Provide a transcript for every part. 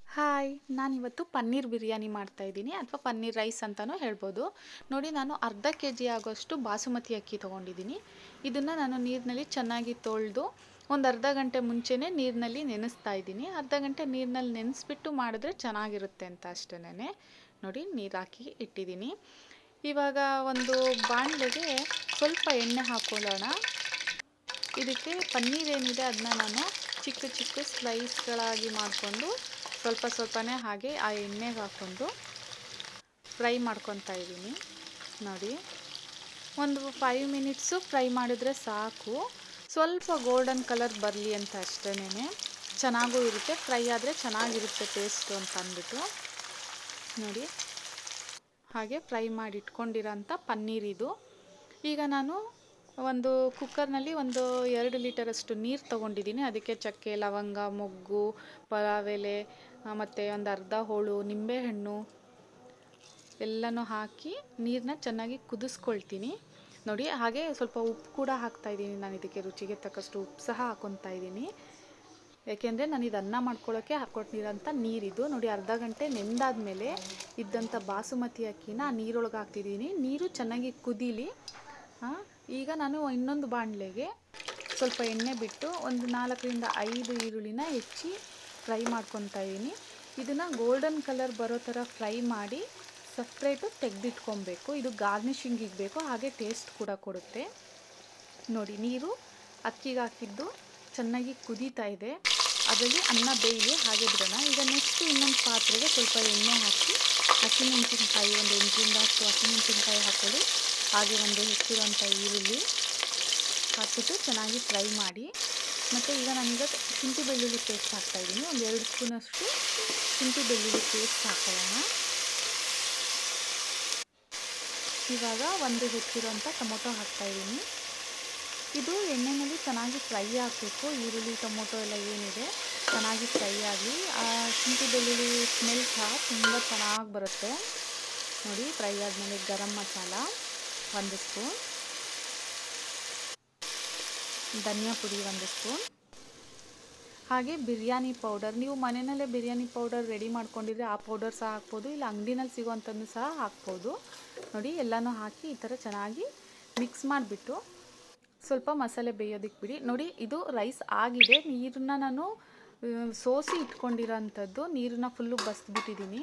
Hi ನಾನಿವತ್ತು ಪನ್ನೀರ್ ಬಿರಿಯಾನಿ ಮಾಡ್ತಾ ಇದ್ದೀನಿ, ಅಥವಾ ಪನ್ನೀರ್ ರೈಸ್ ಅಂತಲೂ ಹೇಳ್ಬೋದು. ನೋಡಿ, ನಾನು ಅರ್ಧ ಕೆ ಜಿ ಆಗೋಷ್ಟು ಬಾಸುಮತಿ ಅಕ್ಕಿ ತೊಗೊಂಡಿದ್ದೀನಿ. ಇದನ್ನು ನಾನು ನೀರಿನಲ್ಲಿ ಚೆನ್ನಾಗಿ ತೊಳೆದು, ಒಂದು ಅರ್ಧ ಗಂಟೆ ಮುಂಚೆನೇ ನೀರಿನಲ್ಲಿ ನೆನೆಸ್ತಾ ಇದ್ದೀನಿ. ಅರ್ಧ ಗಂಟೆ ನೀರಿನಲ್ಲಿ ನೆನೆಸ್ಬಿಟ್ಟು ಮಾಡಿದ್ರೆ ಚೆನ್ನಾಗಿರುತ್ತೆ ಅಂತ ಅಷ್ಟೇ ನೋಡಿ, ನೀರು ಹಾಕಿ ಇಟ್ಟಿದ್ದೀನಿ. ಇವಾಗ ಒಂದು ಬಾಣಲೆಗೆ ಸ್ವಲ್ಪ ಎಣ್ಣೆ ಹಾಕೊಳ್ಳೋಣ. ಇದಕ್ಕೆ ಪನ್ನೀರ್ ಏನಿದೆ ಅದನ್ನ ನಾನು ಚಿಕ್ಕ ಚಿಕ್ಕ ಸ್ಲೈಸ್ಗಳಾಗಿ ಮಾಡಿಕೊಂಡು ಸ್ವಲ್ಪ ಸ್ವಲ್ಪನೇ ಹಾಗೆ ಆ ಎಣ್ಣೆಗೆ ಹಾಕ್ಕೊಂಡು ಫ್ರೈ ಮಾಡ್ಕೊತಾ ಇದ್ದೀನಿ. ನೋಡಿ, ಒಂದು ಫೈವ್ ಮಿನಿಟ್ಸು ಫ್ರೈ ಮಾಡಿದ್ರೆ ಸಾಕು. ಸ್ವಲ್ಪ ಗೋಲ್ಡನ್ ಕಲರ್ ಬರಲಿ ಅಂತ ಅಷ್ಟೇನೆ ಚೆನ್ನಾಗೂ ಇರುತ್ತೆ, ಫ್ರೈ ಆದರೆ ಚೆನ್ನಾಗಿರುತ್ತೆ ಟೇಸ್ಟು ಅಂತ ಅಂದ್ಬಿಟ್ಟು. ನೋಡಿ, ಹಾಗೆ ಫ್ರೈ ಮಾಡಿ ಇಟ್ಕೊಂಡಿರೋಂಥ ಪನ್ನೀರ್ ಇದು. ಈಗ ನಾನು ಒಂದು ಕುಕ್ಕರ್ನಲ್ಲಿ ಒಂದು ಎರಡು ಲೀಟರಷ್ಟು ನೀರು ತೊಗೊಂಡಿದ್ದೀನಿ. ಅದಕ್ಕೆ ಚಕ್ಕೆ, ಲವಂಗ, ಮೊಗ್ಗು, ಪಲಾವ್ ಎಲೆ ಮತ್ತು ಒಂದು ಅರ್ಧ ಹೋಳು ನಿಂಬೆಹಣ್ಣು ಎಲ್ಲನೂ ಹಾಕಿ ನೀರನ್ನ ಚೆನ್ನಾಗಿ ಕುದಿಸ್ಕೊಳ್ತೀನಿ. ನೋಡಿ, ಹಾಗೆ ಸ್ವಲ್ಪ ಉಪ್ಪು ಕೂಡ ಹಾಕ್ತಾಯಿದ್ದೀನಿ ನಾನು ಇದಕ್ಕೆ. ರುಚಿಗೆ ತಕ್ಕಷ್ಟು ಉಪ್ಪು ಸಹ ಹಾಕೊತಾ ಇದ್ದೀನಿ. ಯಾಕೆಂದರೆ ನಾನು ಇದು ಅನ್ನ ಮಾಡ್ಕೊಳ್ಳೋಕ್ಕೆ ಹಾಕ್ಕೊಟ್ಟಿರೋಂಥ ನೀರಿದು. ನೋಡಿ, ಅರ್ಧ ಗಂಟೆ ನೆಂದಾದ್ಮೇಲೆ ಇದ್ದಂಥ ಬಾಸುಮತಿ ಅಕ್ಕಿನ ನೀರೊಳಗೆ ಹಾಕ್ತಿದ್ದೀನಿ. ನೀರು ಚೆನ್ನಾಗಿ ಕುದೀಲಿ. ಈಗ ನಾನು ಇನ್ನೊಂದು ಬಾಣಲೆಗೆ ಸ್ವಲ್ಪ ಎಣ್ಣೆ ಬಿಟ್ಟು ಒಂದು ನಾಲ್ಕರಿಂದ ಐದು ಈರುಳ್ಳಿನ ಹೆಚ್ಚಿ ಫ್ರೈ ಮಾಡ್ಕೊತಾ ಇದ್ದೀನಿ ಇದನ್ನು ಗೋಲ್ಡನ್ ಕಲರ್ ಬರೋ ಥರ ಫ್ರೈ ಮಾಡಿ ಸಪ್ರೇಟು ತೆಗೆದಿಟ್ಕೊಬೇಕು. ಇದು ಗಾರ್ನಿಷಿಂಗಿಗೆ ಬೇಕು. ಹಾಗೆ ಟೇಸ್ಟ್ ಕೂಡ ಕೊಡುತ್ತೆ. ನೋಡಿ, ನೀರು ಅಕ್ಕಿಗೆ ಹಾಕಿದ್ದು ಚೆನ್ನಾಗಿ ಕುದೀತಾ ಇದೆ. ಅದರಲ್ಲಿ ಅನ್ನ ಬೇಯಿದೆ ಹಾಗೆ ಬಿಡೋಣ. ಈಗ ನೆಕ್ಸ್ಟ್ ಇನ್ನೊಂದು ಪಾತ್ರೆಗೆ ಸ್ವಲ್ಪ ಎಣ್ಣೆ ಹಾಕಿ ಹಸಿಮೆಣಸಿನಕಾಯಿ, ಒಂದು ಎಂಟರಿಂದ ಹತ್ತು ಹಸಿಮೆಣಸಿನಕಾಯಿ ಹಾಕೊಳ್ಳಿ. ಹಾಗೆ ಒಂದು ಹೆಚ್ಚಿರುವಂಥ ಈರುಳ್ಳಿ ಹಾಕಿಬಿಟ್ಟು ಚೆನ್ನಾಗಿ ಫ್ರೈ ಮಾಡಿ ಮತ್ತು ಈಗ ನಾನೀಗ ಶುಂಠಿ ಬೆಳ್ಳುಳ್ಳಿ ಪೇಸ್ಟ್ ಹಾಕ್ತಾಯಿದ್ದೀನಿ ಒಂದು ಎರಡು ಸ್ಪೂನಷ್ಟು ಶುಂಠಿ ಬೆಳ್ಳುಳ್ಳಿ ಪೇಸ್ಟ್ ಹಾಕೋಣ. ಇವಾಗ ಒಂದು ಹೆಚ್ಚಿರುವಂಥ ಟೊಮೊಟೊ ಹಾಕ್ತಾಯಿದ್ದೀನಿ ಇದು ಎಣ್ಣೆಯಲ್ಲಿ ಚೆನ್ನಾಗಿ ಫ್ರೈ ಆಗಬೇಕು. ಈರುಳ್ಳಿ, ಟೊಮೊಟೊ ಎಲ್ಲ ಏನಿದೆ ಚೆನ್ನಾಗಿ ಫ್ರೈ ಆಗಲಿ. ಆ ಶುಂಠಿ ಬೆಳ್ಳುಳ್ಳಿ ಸ್ಮೆಲ್ ಸಹ ತುಂಬ ಚೆನ್ನಾಗಿ ಬರುತ್ತೆ. ನೋಡಿ, ಫ್ರೈ ಆದಮೇಲೆ ಗರಂ ಮಸಾಲ ಒಂದು ಸ್ಪೂನ್. ಧನಿಯಾ ಪುಡಿ ಒಂದು ಸ್ಪೂನ್. ಹಾಗೆ ಬಿರಿಯಾನಿ ಪೌಡರ್. ನೀವು ಮನೆಯಲ್ಲೇ ಬಿರಿಯಾನಿ ಪೌಡರ್ ರೆಡಿ ಮಾಡ್ಕೊಂಡಿದ್ರೆ ಆ ಪೌಡರ್ ಸಹ ಹಾಕ್ಬೋದು, ಇಲ್ಲ ಅಂಗಡಿನಲ್ಲಿ ಸಿಗೋವಂಥದ್ದು ಸಹ ಹಾಕ್ಬೋದು. ನೋಡಿ, ಎಲ್ಲನೂ ಹಾಕಿ ಈ ಥರ ಚೆನ್ನಾಗಿ ಮಿಕ್ಸ್ ಮಾಡಿಬಿಟ್ಟು ಸ್ವಲ್ಪ ಮಸಾಲೆ ಬೇಯೋದಕ್ಕೆ ಬಿಡಿ. ನೋಡಿ, ಇದು ರೈಸ್ ಆಗಿದೆ. ನೀರನ್ನ ನಾನು ಸೋಸಿ ಇಟ್ಕೊಂಡಿರೋ ಅಂಥದ್ದು ನೀರನ್ನ ಫುಲ್ಲು ಬಸ್ಬಿಟ್ಟಿದ್ದೀನಿ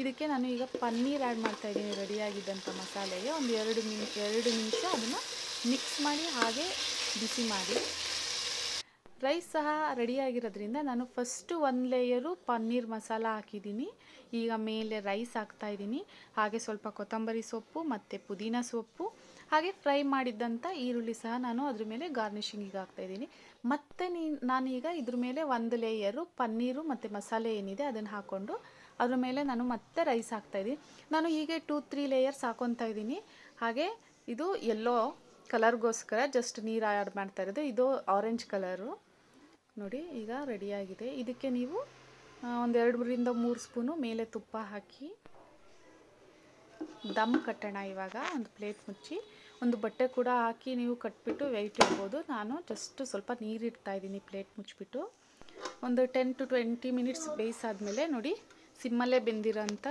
ಇದಕ್ಕೆ ನಾನು ಈಗ ಪನ್ನೀರ್ ಆ್ಯಡ್ ಮಾಡ್ತಾಯಿದ್ದೀನಿ ರೆಡಿಯಾಗಿದ್ದಂಥ ಮಸಾಲೆಗೆ. ಒಂದು ಎರಡು ನಿಮಿಷ ಎರಡು ನಿಮಿಷ ಅದನ್ನು ಮಿಕ್ಸ್ ಮಾಡಿ ಹಾಗೆ ಬಿಸಿ ಮಾಡಿ. ರೈಸ್ ಸಹ ರೆಡಿಯಾಗಿರೋದ್ರಿಂದ ನಾನು ಫಸ್ಟು ಒಂದು ಲೇಯರು ಪನ್ನೀರ್ ಮಸಾಲ ಹಾಕಿದ್ದೀನಿ. ಈಗ ಮೇಲೆ ರೈಸ್ ಹಾಕ್ತಾಯಿದ್ದೀನಿ ಹಾಗೆ ಸ್ವಲ್ಪ ಕೊತ್ತಂಬರಿ ಸೊಪ್ಪು ಮತ್ತು ಪುದೀನ ಸೊಪ್ಪು, ಹಾಗೆ ಫ್ರೈ ಮಾಡಿದ್ದಂಥ ಈರುಳ್ಳಿ ಸಹ ನಾನು ಅದ್ರ ಮೇಲೆ ಗಾರ್ನಿಷಿಂಗಿಗೆ ಹಾಕ್ತಾಯಿದ್ದೀನಿ ಮತ್ತು ನೀ ನಾನೀಗ ಇದ್ರ ಮೇಲೆ ಒಂದು ಲೇಯರು ಪನ್ನೀರು ಮತ್ತು ಮಸಾಲೆ ಏನಿದೆ ಅದನ್ನು ಹಾಕ್ಕೊಂಡು ಅದ್ರ ಮೇಲೆ ನಾನು ಮತ್ತೆ ರೈಸ್ ಹಾಕ್ತಾಯಿದ್ದೀನಿ ನಾನು ಹೀಗೆ ಟೂ ತ್ರೀ ಲೇಯರ್ಸ್ ಹಾಕ್ಕೊತಾ ಇದ್ದೀನಿ. ಹಾಗೆ ಇದು ಎಲ್ಲೋ ಕಲರ್ಗೋಸ್ಕರ ಜಸ್ಟ್ ನೀರು ಆ್ಯಡ್ ಮಾಡ್ತಾ ಇರೋದು. ಇದು ಆರೆಂಜ್ ಕಲರು ನೋಡಿ, ಈಗ ರೆಡಿಯಾಗಿದೆ ಇದಕ್ಕೆ ನೀವು ಒಂದೆರಡರಿಂದ ಮೂರು ಸ್ಪೂನು ಮೇಲೆ ತುಪ್ಪ ಹಾಕಿ, ದಮ್ ಕಟ್ಟೋಣ ಇವಾಗ. ಒಂದು ಪ್ಲೇಟ್ ಮುಚ್ಚಿ, ಒಂದು ಬಟ್ಟೆ ಕೂಡ ಹಾಕಿ ನೀವು ಕಟ್ಬಿಟ್ಟು ವೆಯ್ಟ್ ಇಡ್ಬೋದು. ನಾನು ಜಸ್ಟ್ ಸ್ವಲ್ಪ ನೀರು ಇಡ್ತಾ ಇದ್ದೀನಿ ಪ್ಲೇಟ್ ಮುಚ್ಚಿಬಿಟ್ಟು. ಒಂದು ಟೆನ್ ಟು ಟ್ವೆಂಟಿ ಮಿನಿಟ್ಸ್ ಬೇಯಿಸಾದ್ಮೇಲೆ ನೋಡಿ, ಸಿಮ್ಮಲ್ಲೇ ಬೆಂದಿರೋಂಥ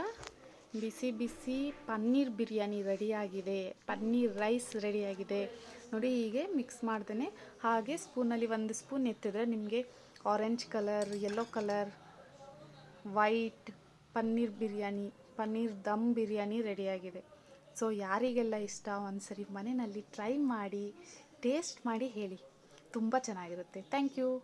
ಬಿಸಿ ಬಿಸಿ ಪನ್ನೀರ್ ಬಿರಿಯಾನಿ ರೆಡಿಯಾಗಿದೆ, ಪನ್ನೀರ್ ರೈಸ್ ರೆಡಿಯಾಗಿದೆ. ನೋಡಿ, ಹೀಗೆ ಮಿಕ್ಸ್ ಮಾಡ್ತೇನೆ ಹಾಗೆ ಸ್ಪೂನಲ್ಲಿ ಒಂದು ಸ್ಪೂನ್ ಎತ್ತಿದ್ರೆ ನಿಮಗೆ orange colour yellow colour white paneer biryani, paneer dum biryani ರೆಡಿಯಾಗಿದೆ. ಸೊ ಯಾರಿಗೆಲ್ಲ ಇಷ್ಟ, ಒಂದ್ಸರಿ ಮನೆಯಲ್ಲಿ ಟ್ರೈ ಮಾಡಿ ಟೇಸ್ಟ್ ಮಾಡಿ ಹೇಳಿ. ತುಂಬ ಚೆನ್ನಾಗಿರುತ್ತೆ. Thank you